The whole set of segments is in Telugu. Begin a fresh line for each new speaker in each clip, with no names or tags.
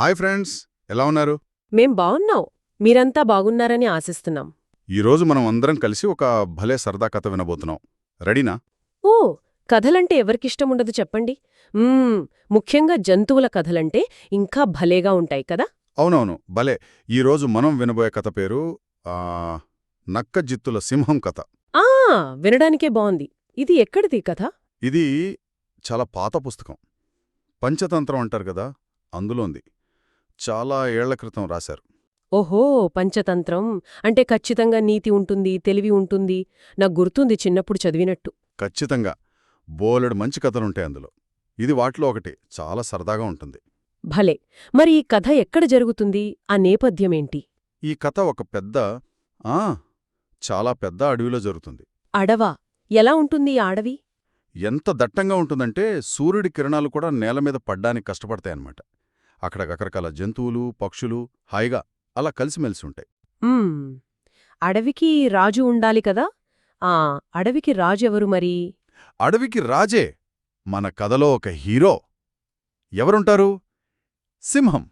హాయ్ ఫ్రెండ్స్ ఎలా ఉన్నారు?
మేం బావున్నాం మీరంతా బాగున్నారని ఆశిస్తున్నాం.
ఈరోజు మనం అందరం కలిసి ఒక భలే సరదా కథ వినబోతున్నాం. రెడీనా?
ఓ కథలంటే ఎవరికిష్టముండదు చెప్పండి? మ్మ్, ముఖ్యంగా జంతువుల కథలంటే ఇంకా భలేగా ఉంటాయి కదా?
అవునవును భలే. ఈరోజు మనం వినబోయే కథ పేరు ఆ, నక్క జిత్తుల సింహం కథ.
ఆ వినడానికే బావుంది ఇది ఎక్కడిది కథ?
ఇది చాలా పాత పుస్తకం. పంచతంత్రం అంటారు కదా అందులోంది చాలా ఏళ్ళ క్రితం రాశారు.
ఓహో! పంచతంత్రం. అంటే ఖచ్చితంగా నీతి ఉంటుంది తెలివి ఉంటుంది. నాకు గుర్తుంది చిన్నప్పుడు చదివినట్టు.
ఖచ్చితంగా. బోలెడు మంచి కథలుంటాయి అందులో. ఇది వాటిలో ఒకటి. చాలా సరదాగా ఉంటుంది.
భలే! మరి ఈ కథ ఎక్కడ జరుగుతుంది? ఆ నేపథ్యమేంటి?
ఈ కథ ఒక పెద్ద ఆ చాలా పెద్ద అడవిలో జరుగుతుంది.
అడవా? ఎలా ఉంటుంది ఈ అడవి?
ఎంత దట్టంగా ఉంటుందంటే సూర్యుడి కిరణాలు కూడా నేల మీద పడ్డానికి కష్టపడతాయన్నమాట. అక్కడ రకరకాల జంతువులు పక్షులు హాయిగా అలా కలిసిమెలిసి ఉంటాయి.
అడవికి రాజు ఉండాలి కదా? ఆ అడవికి రాజు ఎవరు మరి?
అడవికి రాజే మన కథలో ఒక హీరో. ఎవరుంటారు? సింహం.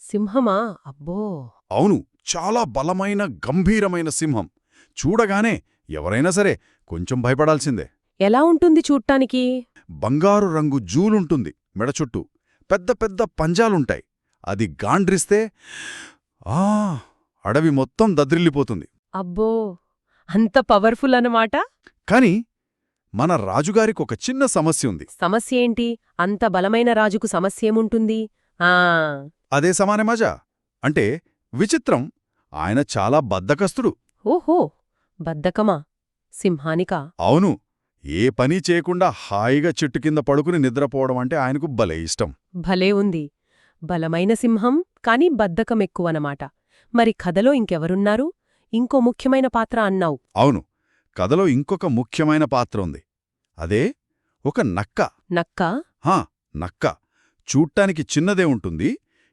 సింహమా? అబ్బో!
అవును చాలా బలమైన గంభీరమైన సింహం. చూడగానే ఎవరైనా సరే కొంచెం భయపడాల్సిందే.
ఎలా ఉంటుంది చూడ్టానికి?
బంగారు రంగు జూలుంటుంది మెడ చుట్టూ. పెద్ద పెద్ద పంజాలుంటాయి. అది గాండ్రిస్తే ఆ అడవి మొత్తం దద్రిల్లిపోతుంది.
అబ్బో అంత పవర్ఫుల్ అన్నమాట
కాని మన రాజుగారికి ఒక చిన్న సమస్య ఉంది.
సమస్య ఏంటి? అంత బలమైన రాజుకు సమస్యేముంటుంది? ఆ.
అదే సమానే మజా. అంటే విచిత్రం. ఆయన చాలా బద్ధకస్తుడు.
ఓహో బద్దకమా సింహానికా?
అవును. ఏ పని చేయకుండా హాయిగా చెట్టు కింద పడుకుని నిద్రపోవడం అంటే ఆయనకు భలే ఇష్టం.
భలే ఉంది. బలమైన సింహం కాని బద్దకం ఎక్కువనమాట మరి కథలో ఇంకెవరున్నారు? ఇంకో ముఖ్యమైన పాత్ర అన్నావు.
అవును. కథలో ఇంకొక ముఖ్యమైన పాత్ర ఉంది. అదే ఒక నక్క.
నక్క?
హా నక్క. చూట్టానికి చిన్నదే ఉంటుంది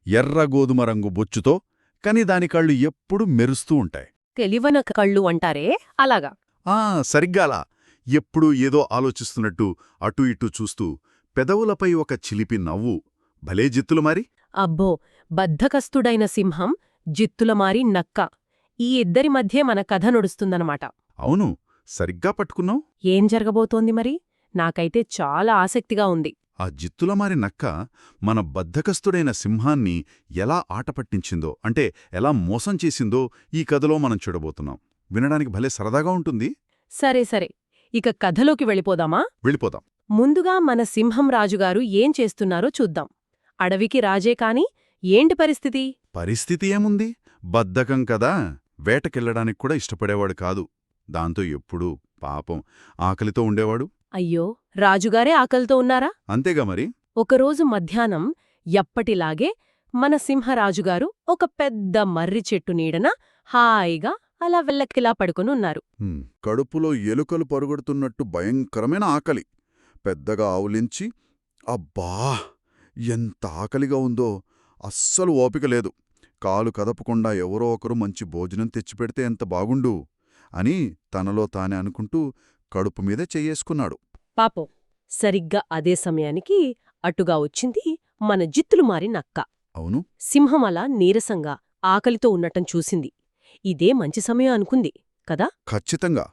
ఎర్ర గోధుమ రంగు బొచ్చుతో కాని దాని కళ్ళు ఎప్పుడూ మెరుస్తూ ఉంటాయి.
తెలివన కళ్ళు అంటారే? అలాగా.
ఆ సరిగ్గాలా? ఎప్పుడూ ఏదో ఆలోచిస్తున్నట్టు అటూ ఇటూ చూస్తూ పెదవులపై ఒక చిలిపి నవ్వు భలే జిత్తులు మరి!
అబ్బో! బద్ధకస్తుడైన సింహం జిత్తులమారి నక్క. ఈ ఇద్దరి మధ్యే మన కథ నడుస్తుందనమాట
అవును సరిగ్గా పట్టుకున్నావు.
ఏం జరగబోతోంది మరి? నాకైతే చాలా ఆసక్తిగా ఉంది.
ఆ జిత్తులమారి నక్క మన బద్ధకస్తుడైన సింహాన్ని ఎలా ఆటపట్టించిందో అంటే ఎలా మోసం చేసిందో ఈ కథలో మనం చూడబోతున్నాం. వినడానికి భలే సరదాగా ఉంటుంది.
సరే సరే. ఇక కథలోకి వెళ్ళిపోదామా?
వెళ్ళిపోదాం.
ముందుగా మన సింహం రాజుగారు ఏం చేస్తున్నారో చూద్దాం. అడవికి రాజే కాని ఏంటి పరిస్థితి?
పరిస్థితి ఏముంది? బద్ధకం కదా. వేటకెళ్ళడానికి కూడా ఇష్టపడేవాడు కాదు. దాంతో ఎప్పుడూ పాపం ఆకలితో ఉండేవాడు.
అయ్యో రాజుగారే ఆకలితో ఉన్నారా?
అంతేగా మరి?
ఒకరోజు మధ్యాహ్నం ఎప్పటిలాగే మన సింహరాజుగారు ఒక పెద్ద మర్రి చెట్టు నీడన హాయిగా అలా వెల్లక్కిలా పడుకునున్నారు.
కడుపులో ఎలుకలు పరుగెడుతున్నట్టు భయంకరమైన ఆకలి. పెద్దగా ఆవులించి అబ్బా! ఎంత ఆకలిగా ఉందో! అస్సలు ఓపిక లేదు. కాలు కదపకుండా ఎవరో ఒకరు మంచి భోజనం తెచ్చిపెడితే ఎంత బాగుండు అని తనలో తానే అనుకుంటూ కడుపు మీద చెయ్యేసుకున్నాడు
పాపం సరిగ్గా అదే సమయానికి అటుగా వచ్చింది మన జిత్తులు మారి నక్క
అవును?
సింహం అలా నీరసంగా ఆకలితో ఉండటం చూసింది. ఇదే మంచి సమయం అనుకుంది కదా?
ఖచ్చితంగా.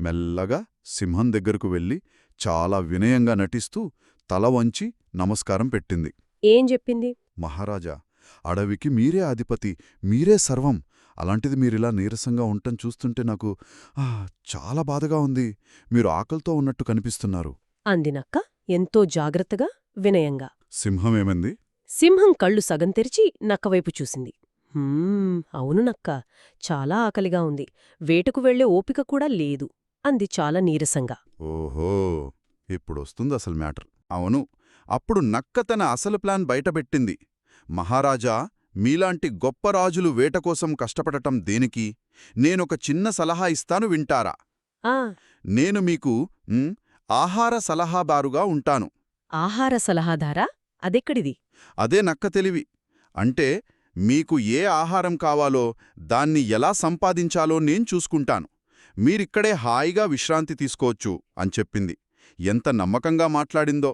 మెల్లగా సింహం దగ్గరకు వెళ్ళి చాలా వినయంగా నటిస్తూ తల వంచి నమస్కారం పెట్టింది.
ఏం చెప్పింది?
మహారాజా అడవికి మీరే అధిపతి మీరే సర్వం. అలాంటిది మీరిలా నీరసంగా ఉండటం చూస్తుంటే నాకు ఆ, చాలా బాధగా ఉంది. మీరు ఆకలితో ఉన్నట్టు కనిపిస్తున్నారు.
అంది నక్క ఎంతో జాగ్రత్తగా వినయంగా.
సింహమేమంది
సింహం కళ్ళు సగం తెరిచి నక్కవైపు చూసింది. "హుమ్, అవును నక్క. చాలా ఆకలిగా ఉంది. వేటకు వెళ్ళే ఓపిక కూడా లేదు అంది చాలా నీరసంగా.
ఓహో ఇప్పుడొస్తుంది అసలు మ్యాటర్. అవును అప్పుడు నక్క తన అసలు ప్లాన్ బయటపెట్టింది. మహారాజా మీలాంటి గొప్ప రాజులు వేట కోసం కష్టపడటం దేనికి? నేనొక చిన్న సలహా ఇస్తాను వింటారా? నేను మీకు ఆహార సలహాదారుగా ఉంటాను.
ఆహార సలహాదారా? అదెక్కడిది?
అదే నక్క తెలివి. అంటే మీకు ఏ ఆహారం కావాలో దాన్ని ఎలా సంపాదించాలో నేను చూసుకుంటాను. మీరిక్కడే హాయిగా విశ్రాంతి తీసుకోవచ్చు అని చెప్పింది. ఎంత నమ్మకంగా మాట్లాడిందో.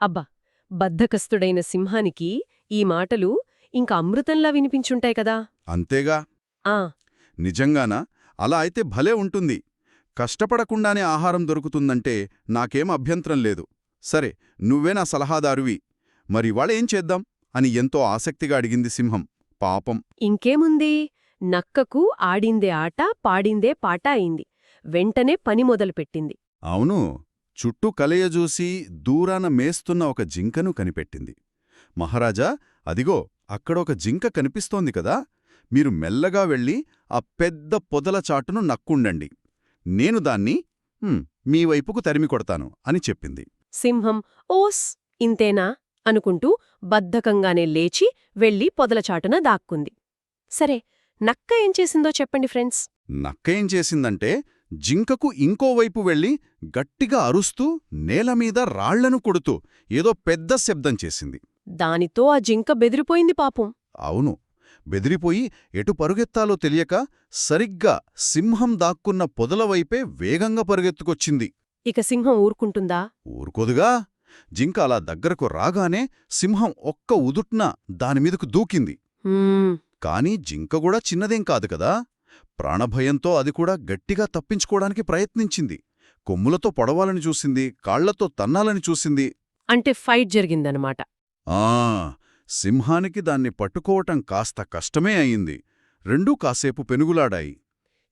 అబ్బా! బద్ధకస్తుడైన సింహానికి ఈ మాటలు ఇంకా అమృతంలా వినిపించుంటాయి కదా.
అంతేగా?
ఆ.
నిజంగానా? అలా అయితే భలే ఉంటుంది. కష్టపడకుండానే ఆహారం దొరుకుతుందంటే నాకేం అభ్యంతరం లేదు. సరే నువ్వే నా సలహాదారువి. మరి వాళ్ళేం చేద్దాం? అని ఎంతో ఆసక్తిగా అడిగింది సింహం. పాపం.
ఇంకేముంది? నక్కకు ఆడిందే ఆట పాడిందే పాట అయింది. వెంటనే పని మొదలుపెట్టింది.
అవును. చుట్టూ కలయజూసి దూరాన మేస్తున్న ఒక జింకను కనిపెట్టింది. మహారాజా అదిగో అక్కడొక జింక కనిపిస్తోంది కదా. మీరు మెల్లగా వెళ్ళి ఆ పెద్ద పొదల చాటును నక్కుండండి. నేను దాన్ని "హ్మ్, మీ వైపుకు తరిమి కొడతాను అని చెప్పింది.
సింహం ఓస్ ఇంతేనా? అనుకుంటూ బద్ధకంగానే లేచి వెళ్ళి పొదలచాటున దాక్కుంది. సరే నక్క ఏం చేసిందో చెప్పండి ఫ్రెండ్స్.
నక్క ఏం చేసిందంటే జింకకు ఇంకోవైపు వెళ్ళి గట్టిగా అరుస్తూ నేలమీద రాళ్ళను కొడుతూ ఏదో పెద్ద శబ్దం చేసింది.
దానితో ఆ జింక బెదిరిపోయింది పాపం.
అవును బెదిరిపోయి ఎటు పరుగెత్తాలో తెలియక సరిగ్గా సింహం దాక్కున్న పొదలవైపే వేగంగా పరుగెత్తుకొచ్చింది.
ఇక సింహం ఊరుకుంటుందా?
ఊరుకోదుగా. జింక అలా దగ్గరకు రాగానే సింహం ఒక్క ఉదుట్న దానిమీదకు దూకింది. కాని జింక కూడా చిన్నదేం కాదు కదా? ప్రాణభయంతో అది కూడా గట్టిగా తప్పించుకోవడానికి ప్రయత్నించింది. కొమ్ములతో పొడవాలని చూసింది కాళ్ళతో తన్నాలని చూసింది.
అంటే ఫైట్ జరిగిందనమాట.
ఆ! సింహానికి దాన్ని పట్టుకోవటం కాస్త కష్టమే అయింది. రెండూ కాసేపు పెనుగులాడాయి.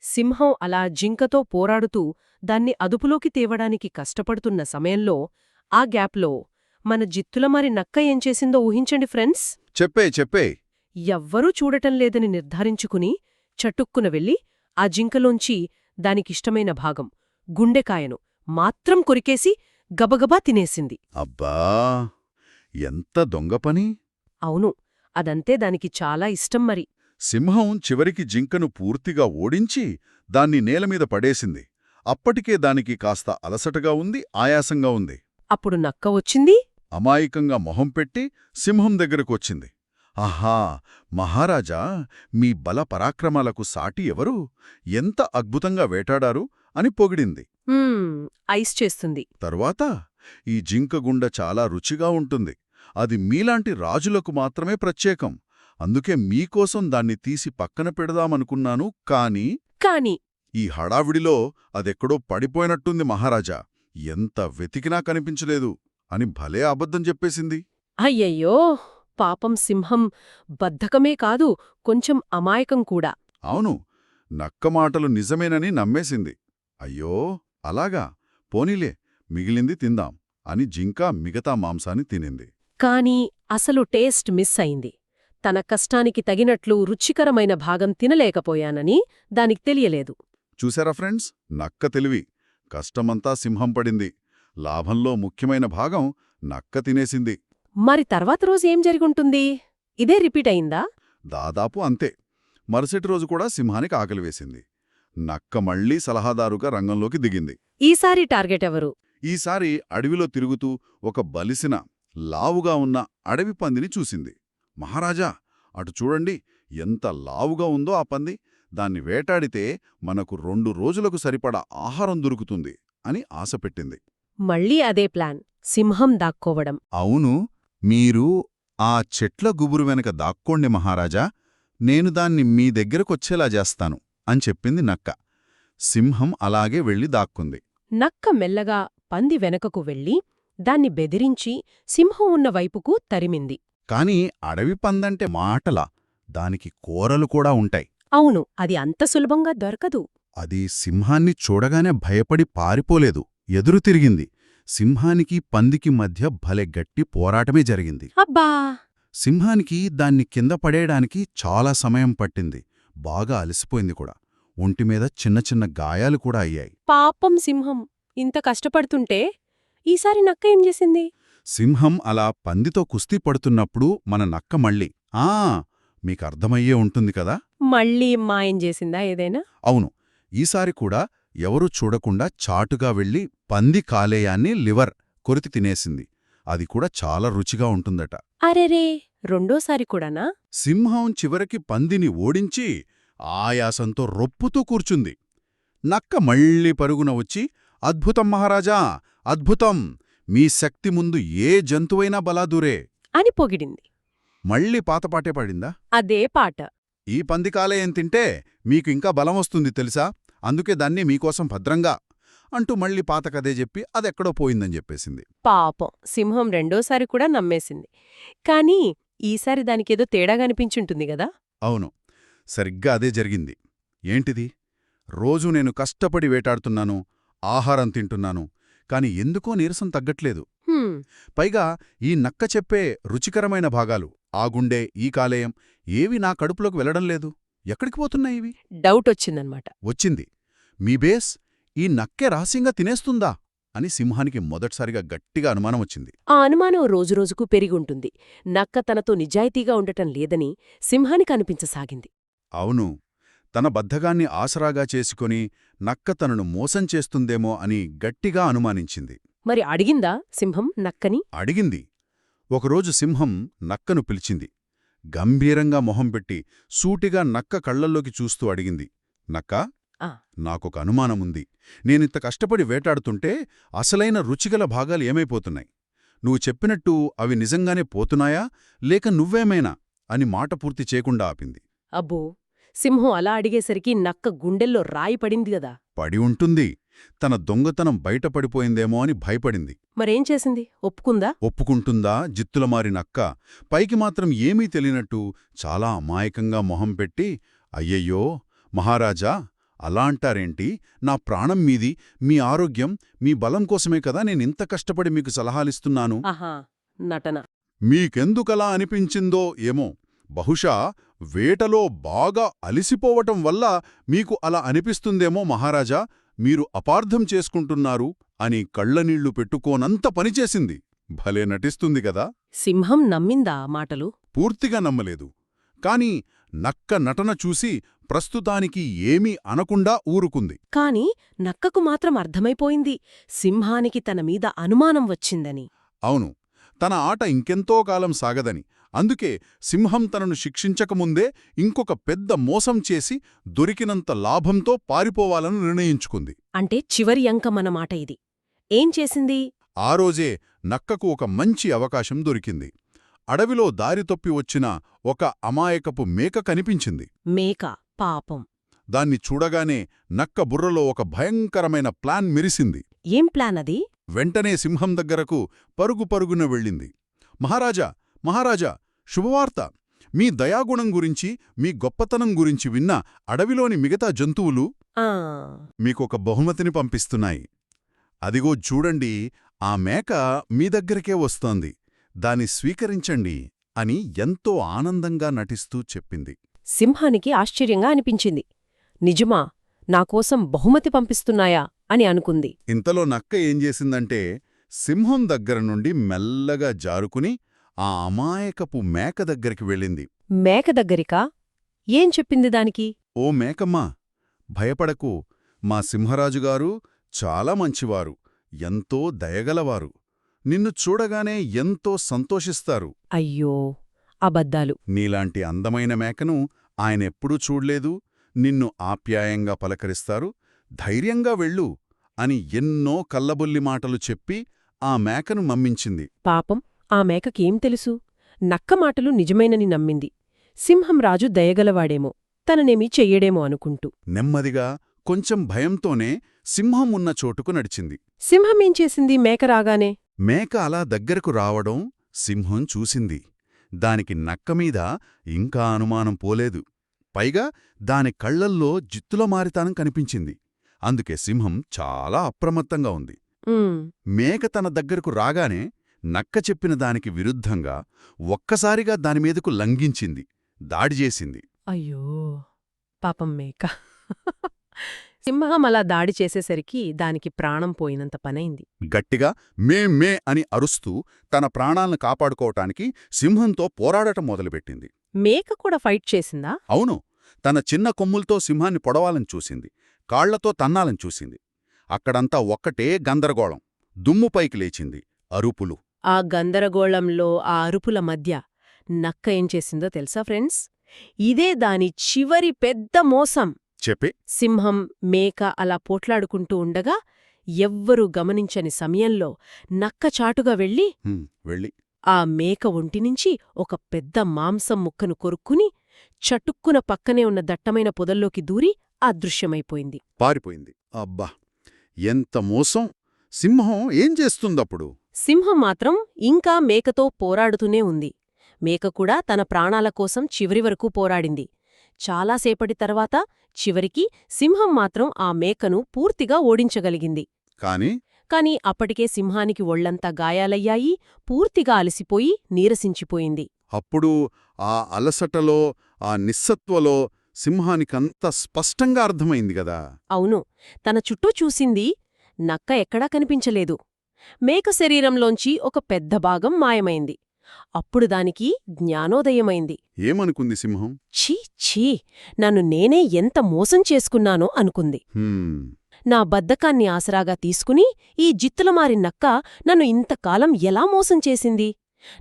సింహం అలా జింకతో పోరాడుతూ దాన్ని అదుపులోకి తేవడానికి కష్టపడుతున్న సమయంలో ఆ గ్యాప్లో మన జిత్తులమారి నక్క ఏం చేసిందో ఊహించండి ఫ్రెండ్స్.
చెప్పే చెప్పే
ఎవ్వరూ చూడటం లేదని నిర్ధారించుకుని చటుక్కున వెళ్ళి ఆ జింకలోంచి దానికిష్టమైన భాగం గుండెకాయను మాత్రం కొరికేసి గబగబా తినేసింది.
అబ్బా! ఎంత దొంగ పని?
అవును అదంతే దానికి చాలా ఇష్టం మరి.
సింహం చివరికి జింకను పూర్తిగా ఓడించి దాన్ని నేలమీద పడేసింది. అప్పటికే దానికి కాస్త అలసటగా ఉంది ఆయాసంగా ఉంది.
అప్పుడు నక్క వచ్చింది.
అమాయకంగా మొహం పెట్టి సింహం దగ్గరకొచ్చింది. ఆహా మహారాజా మీ బల పరాక్రమాలకు సాటి ఎవరు? ఎంత అద్భుతంగా వేటాడారు అని పొగిడింది.
"హ్మ్, ఐస్ చేస్తుంది.
తరువాత ఈ జింకగుండ చాలా రుచిగా ఉంటుంది. అది మీలాంటి రాజులకు మాత్రమే ప్రత్యేకం. అందుకే మీకోసం దాన్ని తీసి పక్కన పెడదామనుకున్నాను కాని
కాని
ఈ హడావిడిలో అదెక్కడో పడిపోయినట్టుంది మహారాజా. ఎంత వెతికినా కనిపించలేదు అని భలే అబద్ధం చెప్పేసింది.
అయ్యయ్యో! పాపం సింహం బద్ధకమే కాదు కొంచెం అమాయకం కూడా.
అవును నక్క మాటలు నిజమేనని నమ్మేసింది. అయ్యో! అలాగా పోనీలే మిగిలింది తిందాం అని జింక మిగతా మాంసాన్ని తినింది.
కాని అసలు టేస్ట్ మిస్ అయింది. తన కష్టానికి తగినట్లు రుచికరమైన భాగం తినలేకపోయానని దానికి తెలియలేదు.
చూశారా ఫ్రెండ్స్? నక్క తెలివి కష్టమంతా సింహం పడింది. లాభంలో ముఖ్యమైన భాగం నక్క తినేసింది.
మరి తర్వాత రోజు ఏం జరిగుంటుంది? ఇదే రిపీట్ అయిందా?
దాదాపు అంతే. మరుసటి రోజు కూడా సింహానికి ఆకలి వేసింది. నక్క మళ్ళీ సలహాదారుగా రంగంలోకి దిగింది.
ఈసారి టార్గెట్ ఎవరు?
ఈసారి అడవిలో తిరుగుతూ ఒక బలిసిన లావుగా ఉన్న అడవి పందిని చూసింది. మహారాజా అటు చూడండి ఎంత లావుగా ఉందో ఆ పంది. దాన్ని వేటాడితే మనకు రెండు రోజులకు సరిపడా ఆహారం దొరుకుతుంది అని ఆశపెట్టింది
మళ్ళీ అదే ప్లాన్ సింహం దాక్కోవడం.
అవును మీరు ఆ చెట్ల గుబురు వెనక దాక్కోండి మహారాజా నేను దాన్ని మీ దగ్గరకొచ్చేలా చేస్తాను అని చెప్పింది నక్క. సింహం అలాగే వెళ్ళి దాక్కుంది.
నక్క మెల్లగా పంది వెనకకు వెళ్ళి దాన్ని బెదిరించి సింహం ఉన్న వైపుకు తరిమింది.
కాని అడవి పందంటే మాటలా దానికి కూరలు కూడా ఉంటాయి.
అవును అది అంత సులభంగా దొరకదు.
అది సింహాన్ని చూడగానే భయపడి పారిపోలేదు. ఎదురు తిరిగింది. సింహానికి పందికి మధ్య భలే గట్టి పోరాటమే జరిగింది.
అబ్బా!
సింహానికి దాన్ని కింద పడేయడానికి చాలా సమయం పట్టింది. బాగా అలసిపోయింది కూడా. ఒంటిమీద చిన్న చిన్న గాయాలు కూడా అయ్యాయి.
పాపం సింహం. ఇంత కష్టపడుతుంటే ఈసారి నక్క ఏం చేసింది?
సింహం అలా పందితో కుస్తీ పడుతున్నప్పుడు మన నక్క మళ్ళీ ఆ మీకర్థమయ్యే ఉంటుంది కదా?
మళ్ళీ మాయం చేసిందా ఏదైనా?
అవును. ఈసారి కూడా ఎవరూ చూడకుండా చాటుగా వెళ్ళి పంది కాలేయాన్ని లివర్ కొరితి తినేసింది. అది కూడా చాలా రుచిగా ఉంటుందట.
అరెరే! రెండోసారి కూడానా?
సింహం చివరికి పందిని ఓడించి ఆయాసంతో రొప్పుతూ కూర్చుంది. నక్క మళ్ళీ పరుగున వచ్చి అద్భుతం మహారాజా! అద్భుతం! మీ శక్తి ముందు ఏ జంతువైనా బలాదూరే!
అని పొగిడింది.
మళ్ళీ పాతపాటే పడిందా?
అదే పాట.
ఈ పందికాలే ఏం తింటే మీకు ఇంకా బలం వస్తుంది తెలుసా? అందుకే దాన్ని మీకోసం భద్రంగా అంటూ మళ్ళీ పాత కథే చెప్పి అదెక్కడో పోయిందని చెప్పేసింది.
పాపం. సింహం రెండోసారి కూడా నమ్మేసింది. కానీ ఈసారి దానికేదో తేడాగా అనిపించుంటుంది గదా
అవును. సరిగ్గా అదే జరిగింది. ఏంటిది? రోజూ నేను కష్టపడి వేటాడుతున్నాను ఆహారం తింటున్నాను కాని ఎందుకో నీరసం తగ్గట్లేదు. పైగా ఈ నక్క చెప్పే రుచికరమైన భాగాలు ఆ గుండె ఈ కాలేయం ఏవి నా కడుపులోకి వెళ్ళడం లేదు. ఎక్కడికి పోతున్నాయి ఇవి?
డౌట్ వచ్చిందనమాట.
వచ్చింది. మీ బేస్ ఈ నక్కే రహస్యంగా తినేస్తుందా? అని సింహానికి మొదటిసారిగా గట్టిగా అనుమానం వచ్చింది.
ఆ అనుమానం రోజురోజుకు పెరిగుంటుంది. నక్క తనతో నిజాయితీగా ఉండటం లేదని సింహానికి అనిపించసాగింది.
అవును. తన బద్ధగాన్ని ఆసరాగా చేసుకొని నక్క తనను మోసం చేస్తుందేమో అని గట్టిగా అనుమానించింది.
మరి అడిగిందా సింహం నక్కని?
అడిగింది. ఒకరోజు సింహం నక్కను పిలిచింది. గంభీరంగా మొహం పెట్టి సూటిగా నక్క కళ్ళల్లోకి చూస్తూ అడిగింది. నక్కా
ఆ.
నాకొక అనుమానముంది నేనింత కష్టపడి వేటాడుతుంటే అసలైన రుచిగల భాగాలు ఏమైపోతున్నాయి? నువ్వు చెప్పినట్టు అవి నిజంగానే పోతున్నాయా? లేక నువ్వేమైనా? అని మాట పూర్తి చేయకుండా ఆపింది.
అబ్బో! సింహం అలా అడిగేసరికి నక్క గుండెల్లో రాయి పడింది గదా!
పడి ఉంటుంది. తన దొంగతనం బయటపడిపోయిందేమో అని భయపడింది.
మరేం చేసింది? ఒప్పుకుందా?
ఒప్పుకుంటుందా? జిత్తులమారి నక్క పైకి మాత్రం ఏమీ తెలియనట్టు చాలా అమాయకంగా మొహం పెట్టి అయ్యయ్యో మహారాజా అలా అంటారేంటి? నా ప్రాణం మీది మీ ఆరోగ్యం మీ బలం కోసమే కదా నేనింత కష్టపడి మీకు సలహాలిస్తున్నాను.
నటన.
మీకెందుకలా అనిపించిందో ఏమో. బహుశా వేటలో బాగా అలిసిపోవటం వల్ల మీకు అలా అనిపిస్తుందేమో మహారాజా. మీరు అపార్థం చేసుకుంటున్నారు అని కళ్ళనీళ్ళు పెట్టుకోనంత పనిచేసింది భలే నటిస్తుంది కదా
సింహం నమ్మిందా మాటలు?
పూర్తిగా నమ్మలేదు. కాని నక్క నటన చూసి ప్రస్తుతానికి ఏమీ అనకుండా ఊరుకుంది.
కాని నక్కకు మాత్రం అర్థమైపోయింది. సింహానికి తన మీద అనుమానం వచ్చిందని.
అవును. తన ఆట ఇంకెంతో కాలం సాగదని. అందుకే సింహం తనను శిక్షించకముందే ఇంకొక పెద్ద మోసం చేసి దొరికినంత లాభంతో పారిపోవాలని నిర్ణయించుకుంది.
అంటే చివరి అంకమన్నమాట ఇది. ఏం చేసింది?
ఆ రోజే నక్కకు ఒక మంచి అవకాశం దొరికింది. అడవిలో దారి తప్పి వచ్చిన ఒక అమాయకపు మేక కనిపించింది.
మేక? పాపం.
దాన్ని చూడగానే నక్క బుర్రలో ఒక భయంకరమైన ప్లాన్ మిరిసింది.
ఏం ప్లాన్ అది?
వెంటనే సింహం దగ్గరకు పరుగు పరుగున వెళ్ళింది. మహారాజా! మహారాజా! శుభవార్త. మీ దయాగుణం గురించి మీ గొప్పతనం గురించి విన్న అడవిలోని మిగతా జంతువులు
ఆ.
మీకొక బహుమతిని పంపిస్తున్నాయి. అదిగో చూడండి ఆ మేక మీ దగ్గరకే వస్తోంది. దాన్ని స్వీకరించండి అని ఎంతో ఆనందంగా నటిస్తూ చెప్పింది.
సింహానికి ఆశ్చర్యంగా అనిపించింది. నిజమా నాకోసం బహుమతి పంపిస్తున్నాయా అని అనుకుంది.
ఇంతలో నక్క ఏం చేసిందంటే సింహం దగ్గర నుండి మెల్లగా జారుకుని ఆ అమాయకపు మేక దగ్గరికి వెళ్ళింది.
మేక దగ్గరికా? ఏం చెప్పింది దానికి?
ఓ మేకమ్మా భయపడకు. మా సింహరాజుగారు చాలా మంచివారు ఎంతో దయగలవారు. నిన్ను చూడగానే ఎంతో సంతోషిస్తారు.
అయ్యో అబద్ధాలు.
నీలాంటి అందమైన మేకను ఆయనెప్పుడూ చూడ్లేదు. నిన్ను ఆప్యాయంగా పలకరిస్తారు. ధైర్యంగా వెళ్ళు అని ఎన్నో కల్లబొల్లి మాటలు చెప్పి ఆ మేకను మమ్మించింది.
పాపం. ఆ మేకకేం తెలుసు? నక్క మాటలు నిజమైనని నమ్మింది. సింహం రాజు దయగలవాడేమో తననేమీ చెయ్యడేమో అనుకుంటూ.
నెమ్మదిగా కొంచెం భయంతోనే సింహం ఉన్న చోటుకు నడిచింది.
సింహమేం చేసింది మేక రాగానే?
మేక అలా దగ్గరకు రావడం సింహం చూసింది. దానికి నక్కమీద ఇంకా అనుమానం పోలేదు. పైగా దాని కళ్ళల్లో జిత్తుల మారితానం కనిపించింది. అందుకే సింహం చాలా అప్రమత్తంగా ఉంది. మేక తన దగ్గరకు రాగానే నక్క చెప్పిన దానికి విరుద్ధంగా ఒక్కసారిగా దానిమీదకు లంఘించింది దాడి చేసింది.
అయ్యో! పాపం మేక. సింహం అలా దాడి చేసేసరికి దానికి ప్రాణం పోయినంత పనైంది.
గట్టిగా మే మే అని అరుస్తూ తన ప్రాణాలను కాపాడుకోవటానికి సింహంతో పోరాడటం మొదలుపెట్టింది.
మేక కూడా ఫైట్ చేసిందా?
అవును. తన చిన్న కొమ్ములతో సింహాన్ని పొడవాలని చూసింది. కాళ్ళతో తన్నాలని చూసింది. అక్కడంతా ఒక్కటే గందరగోళం. దుమ్ము పైకి లేచింది. అరుపులు.
ఆ గందరగోళంలో ఆ అరుపుల మధ్య నక్క ఏం చేసిందో తెలుసా ఫ్రెండ్స్? ఇదే దాని చివరి పెద్ద మోసం.
చెప్పే.
సింహం మేక అలా పోట్లాడుకుంటూ ఉండగా ఎవ్వరూ గమనించని సమయంలో నక్క చాటుగా వెళ్ళి
"హ్మ్, వెళ్ళి.
ఆ మేక ఒంటినుంచి ఒక పెద్ద మాంసం ముక్కను కొరుక్కుని చటుక్కున పక్కనే ఉన్న దట్టమైన పొదల్లోకి దూరి అదృశ్యమైపోయింది
పారిపోయింది. అబ్బా! ఎంత మోసం! సింహం ఏం చేస్తుందప్పుడు?
సింహం మాత్రం ఇంకా మేకతో పోరాడుతూనే ఉంది. మేక కూడా తన ప్రాణాల కోసం చివరి వరకు పోరాడింది. చాలాసేపటి తర్వాత చివరికి సింహం మాత్రం ఆ మేకను పూర్తిగా ఓడించగలిగింది.
కాని?
కాని అప్పటికే సింహానికి ఒళ్ళంతా గాయాలయ్యాయి పూర్తిగా అలసిపోయి నీరసించిపోయింది.
అప్పుడు ఆ అలసటలో ఆ నిస్సత్వలో సింహానికంత స్పష్టంగా అర్థమైంది గదా
అవును. తన చుట్టూ చూసింది నక్క ఎక్కడా కనిపించలేదు. మేక శరీరంలోంచి ఒక పెద్ద భాగం మాయమైంది. అప్పుడు దానికి జ్ఞానోదయమైంది.
ఏమనుకుంది సింహం?
ఛీ ఛీ నన్ను నేనే ఎంత మోసం చేసుకున్నానో అనుకుంది. నా బద్ధకాన్ని ఆసరాగా తీసుకుని ఈ జిత్తులమారి నక్క నన్ను ఇంతకాలం ఎలా మోసం చేసింది?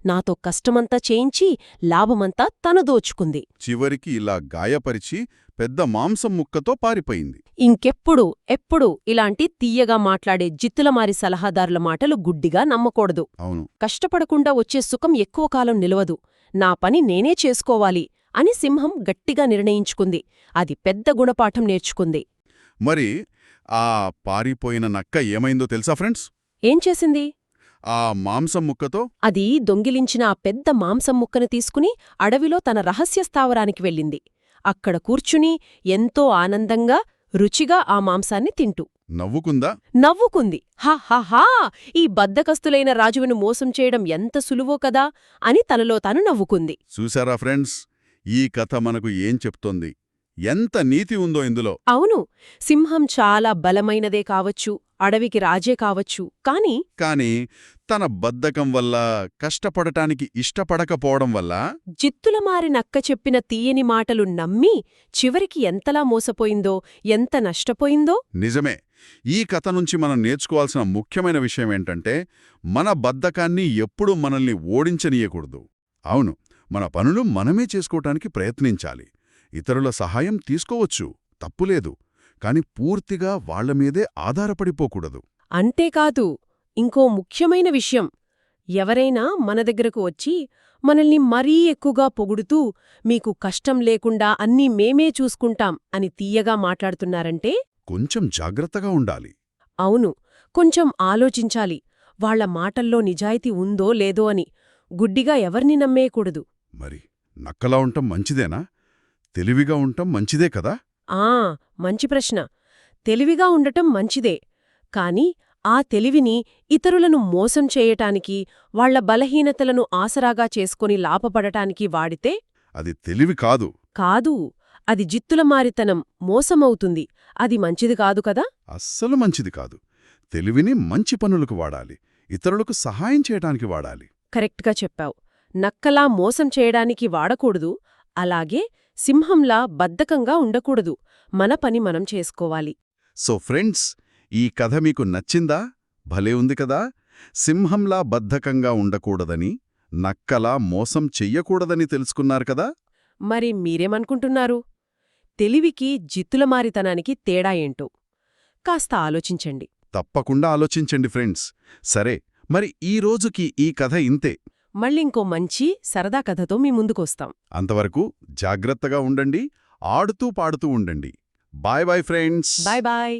నాతో కష్టమంతా చేయించి లాభమంతా తను దోచుకుంది.
చివరికి ఇలా గాయపరిచి పెద్ద మాంసం ముక్కతో పారిపోయింది.
ఇంకెప్పుడు ఎప్పుడు ఇలాంటి తీయగా మాట్లాడే జిత్తులమారి సలహాదారుల మాటలు గుడ్డిగా నమ్మకూడదు.
అవును.
కష్టపడకుండా వచ్చే సుఖం ఎక్కువ కాలం నిలవదు. నా పని నేనే చేసుకోవాలి అని సింహం గట్టిగా నిర్ణయించుకుంది. అది పెద్ద గుణపాఠం నేర్చుకుంది.
మరి ఆ పారిపోయిన నక్క ఏమైందో తెలుసా ఫ్రెండ్స్?
ఏం చేసింది?
ఆ మాంసం ముక్కతో
అది దొంగిలించిన ఆ పెద్ద మాంసం ముక్కను తీసుకుని అడవిలో తన రహస్య స్థావరానికి వెళ్ళింది. అక్కడ కూర్చుని ఎంతో ఆనందంగా రుచిగా ఆ మాంసాన్ని తింటూ.
నవ్వుకుందా?
నవ్వుకుంది. హా హా హా! ఈ బద్దకస్తులైన రాజువును మోసం చేయడం ఎంత సులువో కదా అని తనలో తాను నవ్వుకుంది.
చూసారా ఫ్రెండ్స్? ఈ కథ మనకు ఏం చెప్తోంది? ఎంత నీతి ఉందో ఇందులో.
అవును. సింహం చాలా బలమైనదే కావచ్చు. అడవికి రాజే కావచ్చు. కాని
కాని తన బద్ధకం వల్ల కష్టపడటానికి ఇష్టపడకపోవడం వల్ల
జిత్తులమారి నక్క చెప్పిన తీయని మాటలు నమ్మి చివరికి ఎంతలా మోసపోయిందో ఎంత నష్టపోయిందో?
నిజమే. ఈ కథ నుంచి మనం నేర్చుకోవాల్సిన ముఖ్యమైన విషయం ఏంటంటే మన బద్ధకాన్ని ఎప్పుడూ మనల్ని ఓడించనీయకూడదు. అవును మన పనులు మనమే చేసుకోవటానికి ప్రయత్నించాలి. ఇతరుల సహాయం తీసుకోవచ్చు. తప్పులేదు. కాని పూర్తిగా వాళ్ళమీదే ఆధారపడిపోకూడదు.
అంతేకాదు ఇంకో ముఖ్యమైన విషయం. ఎవరైనా మన దగ్గరకు వచ్చి మనల్ని మరీ ఎక్కువగా పొగుడుతూ మీకు కష్టం లేకుండా అన్నీ మేమే చూసుకుంటాం అని తీయగా మాట్లాడుతున్నారంటే?
కొంచెం జాగ్రత్తగా ఉండాలి.
అవును కొంచెం ఆలోచించాలి. వాళ్ళ మాటల్లో నిజాయితీ ఉందో లేదో అని గుడ్డిగా ఎవర్ని నమ్మేయకూడదు
మరి నక్కలా ఉండటం మంచిదేనా? తెలివిగా ఉండటం మంచిదే కదా?
ఆ మంచి ప్రశ్న. తెలివిగా ఉండటం మంచిదే. కాని ఆ తెలివిని ఇతరులను మోసం చేయటానికి వాళ్ళ బలహీనతలను ఆసరాగా చేసుకొని లాభపడటానికి వాడితే?
అది తెలివి కాదు.
కాదు. అది జిత్తులమారితనం మోసమవుతుంది. అది మంచిది కాదు కదా?
అస్సలు మంచిది కాదు. తెలివిని మంచి పనులకు వాడాలి. ఇతరులకు సహాయం చేయటానికి వాడాలి.
కరెక్ట్గా చెప్పావు. నక్కలా మోసం చేయడానికి వాడకూడదు. అలాగే సింహంలా బద్ధకంగా ఉండకూడదు. మన పని మనం చేసుకోవాలి.
సో ఫ్రెండ్స్ ఈ కథ మీకు నచ్చిందా? భలే ఉంది కదా! సింహంలా బద్ధకంగా ఉండకూడదని నక్కలా మోసం చెయ్యకూడదని తెలుసుకున్నారు కదా!
మరి మీరేమనుకుంటున్నారు? తెలివికి జిత్తులమారితనానికి తేడా ఏంటో? కాస్త ఆలోచించండి.
తప్పకుండా ఆలోచించండి ఫ్రెండ్స్. సరే మరి ఈ రోజుకి ఈ కథ ఇంతే.
మళ్ళింకో మంచి సరదా కథతో మీ ముందుకొస్తాం.
అంతవరకు జాగ్రత్తగా ఉండండి ఆడుతూ పాడుతూ ఉండండి. Bye bye friends.
Bye bye.